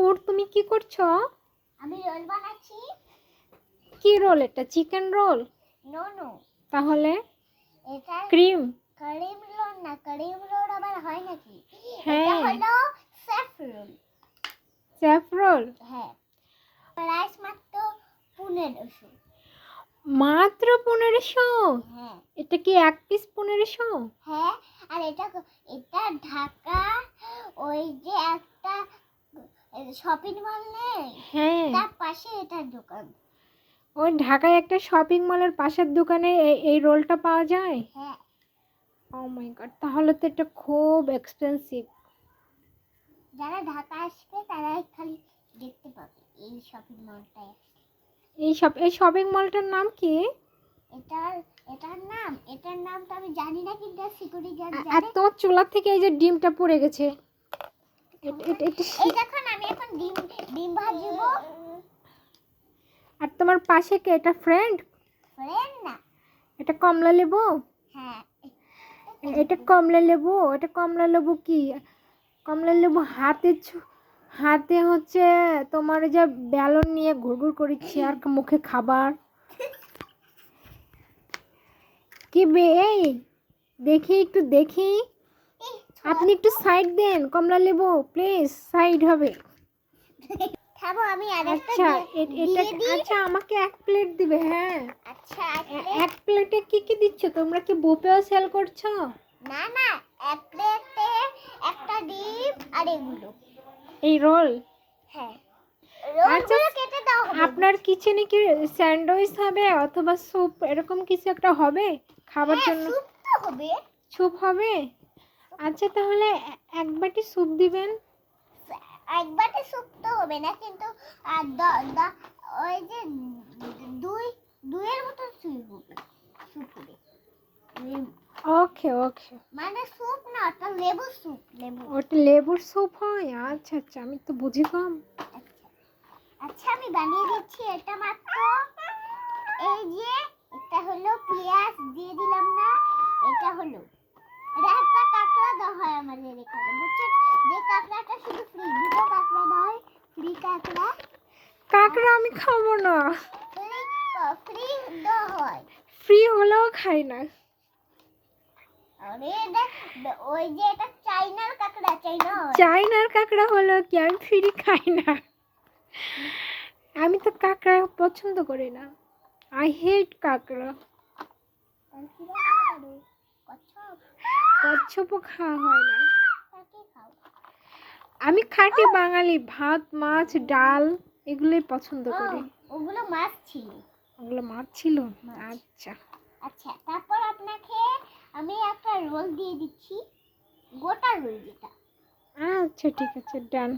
ঠাকুর তুমি কি করছ? আমি রোল বানাচ্ছি। কি রোল এটা? Chicken roll? নো নো তাহলে? এটা ক্রিম? করিম রোল না করিম রোল আবার হয় নাকি? হ্যাঁ। হলো সেফ রোল। স্যাফ রোল? হ্যাঁ। প্রাইস মাত্র পনেরোশো। মাত্র পনেরোশো? হ্যাঁ। এটা কি এক পিস পনেরোশো? হ্যাঁ আর এটা এটা ঢাকা ওই যে একটা শপিং মল নেই? হ্যাঁ। তার পাশে এটার দোকান। ওই ঢাকায় একটা শপিং মলের পাশের দোকানে এই- রোলটা পাওয়া যায়? হ্যাঁ। ও মাই গড তাহলে তো এটা খুব এক্সপেন্সিভ যারা ঢাকা আসবে তারাই খালি দেখতে পাবে এই শপিং মলটায় এই সব এই শপিং মলটার নাম কি? এটার এটার নাম এটার নাম তো আমি জানি না কিন্তু সিকিউরিটি গার্ড আ- আর জানে। তোমার চুলা থেকে এই যে ডিমটা পড়ে গেছে। এট- এট- এটা এই দেখুন আমি এখন ডিম ডিম ভাজবো আর তোমার পাশে কে? এটা ফ্রেন্ড ফ্রেন্ড না। এটা কমলা লেবু? হ্যাঁ। এটা কমলা লেবু? এটা কমলা লেবু কি? কমলা লেবু হাতে হাতে হচ্ছে তোমার যে ব্যালন নিয়ে ঘুরঘুর করেছি আর মুখে খাবার। কি বে এই দেখি একটু দেখি। আপনি একটু সাইড দেন কমলা লেবু প্লিজ সাইড হবে। খাব আমি আরেকটা আচ্ছা এটা আচ্ছা আমাকে এক প্লেট দিবে হ্যাঁ? আচ্ছা এক প্লেটে কি কি দিচ্ছ? তোমরা কি বুফেও সেল করছ? না না এক প্লেটে একটা ডিম আর এগুলো। এই রোল? হ্যাঁ। আচ্ছা, কেটে দাও আপনার কিচেনে কি স্যান্ডউইচ হবে অথবা স্যুপ এরকম কিছু একটা হবে খাবার হ্যাঁ, জন্য? স্যুপ তো হবে। স্যুপ হবে? আচ্ছা তাহলে এক বাটি স্যুপ দিবেন। এক বাটি স্যুপ তো হবে না কিন্তু আর দ- দ- ওই যে দুই দুইয়ের মতো স্যুপ হবে হবে। ওকে ওকে। মানে স্যুপ না ওটা লেবু স্যুপ লেবু। ওটা লেবুর স্যুপ হয়? আচ্ছা আচ্ছা আমি তো বুঝি কম। আচ্ছা আচ্ছা আমি বানিয়ে দিচ্ছি এটা মাত্র। এই যে এটা হলো পেঁয়াজ দিয়ে দিলাম না এটা হলো। এটা একটা কাঁকড়া দেওয়া হয় আমাদের এখানে বুঝছ যে কাঁকড়াটা শুধু ফ্রি দুটো কাঁকড়া দেওয়া হয় ফ্রি কাঁকড়া কাঁকড়া আমি খাব না। ফ্রি হলেও খাই না। চাইনার কাঁকড়া হলো কি আমি ফ্রি খাই না? আমি তো কাঁকড়া পছন্দ করি না। আই হেট কাঁকড়া। কচ্ছপ। কচ্ছপও খাওয়া হয় না। আমি খাঁটি বাঙালি ভাত মাছ ডাল। এগুলোই পছন্দ করি। ওগুলো মাছ ছিল। ওগুলো মাছ ছিল? আচ্ছা। আচ্ছা তারপর আপনাকে আমি একটা রোল দিয়ে দিচ্ছি। গোটা রোল যেটা। আচ্ছা ঠিক আছে ডান